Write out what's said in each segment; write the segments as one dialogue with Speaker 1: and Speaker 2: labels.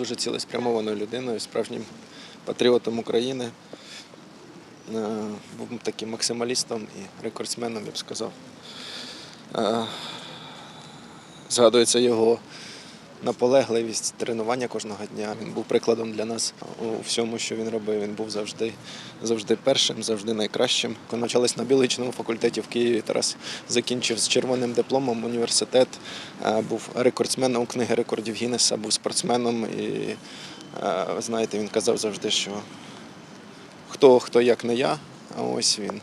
Speaker 1: дуже цілеспрямованою людиною, справжнім патріотом України. Е, Був таким максималістом і рекордсменом, я б сказав. Е, Згадується його наполегливість, тренування кожного дня. Він був прикладом для нас у всьому, що він робив. Він був завжди, завжди першим, завжди найкращим. Навчались на біологічному факультеті в Києві, Тарас закінчив з червоним дипломом університет, був рекордсменом книги рекордів Гіннеса, був спортсменом. І знаєте, він казав завжди, що хто, хто як не я, а ось він.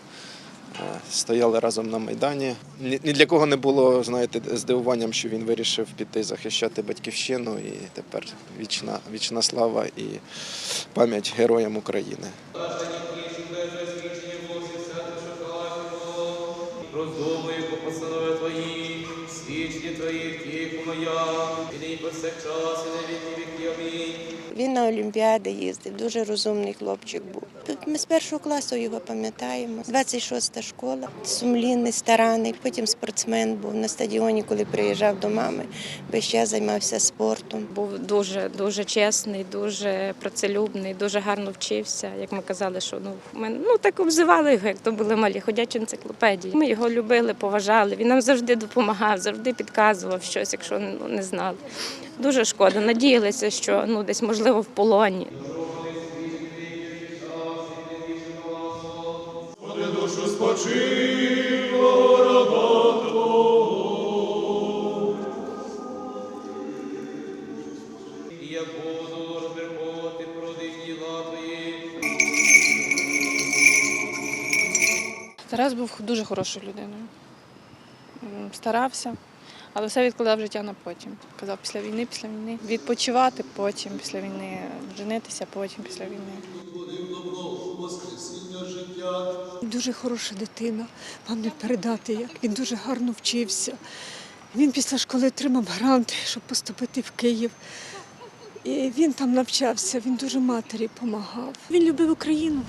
Speaker 1: Е, Стояли разом на Майдані. Ні для кого не було, знаєте, здивуванням, що він вирішив піти захищати батьківщину. І тепер вічна, вічна слава і пам'ять героям України.
Speaker 2: Роздумую по постанови Твої, свідчення Твоїх тіху моя, і нині повсякчас, і на віки віки. Амінь.
Speaker 3: Він на Олімпіади їздив, дуже розумний хлопчик був. Ми з першого класу його пам'ятаємо. 26-та школа, сумлінний, старанний. Потім спортсмен був на стадіоні, коли приїжджав до мами. Весь час займався спортом.
Speaker 4: Був дуже дуже чесний, дуже працелюбний, дуже гарно вчився. Як ми казали, що ну ми ну так обзивали його, як то були малі ходячі енциклопедії. Ми його любили, поважали. Він нам завжди допомагав, завжди підказував щось, якщо ну, не знали. Дуже шкода. Надіялися, що ну десь можливо в полоні.
Speaker 2: І я буду розмірковувати про.
Speaker 5: Тарас був дуже хорошою людиною. Старався, але все відкладав життя на потім. Казав після війни, після війни. Відпочивати потім, після війни, женитися потім, після війни.
Speaker 6: Дуже хороша дитина, вам не передати як. Він дуже гарно вчився. Він після школи отримав грант, щоб поступити в Київ. І він там навчався, він дуже матері допомагав. Він любив Україну.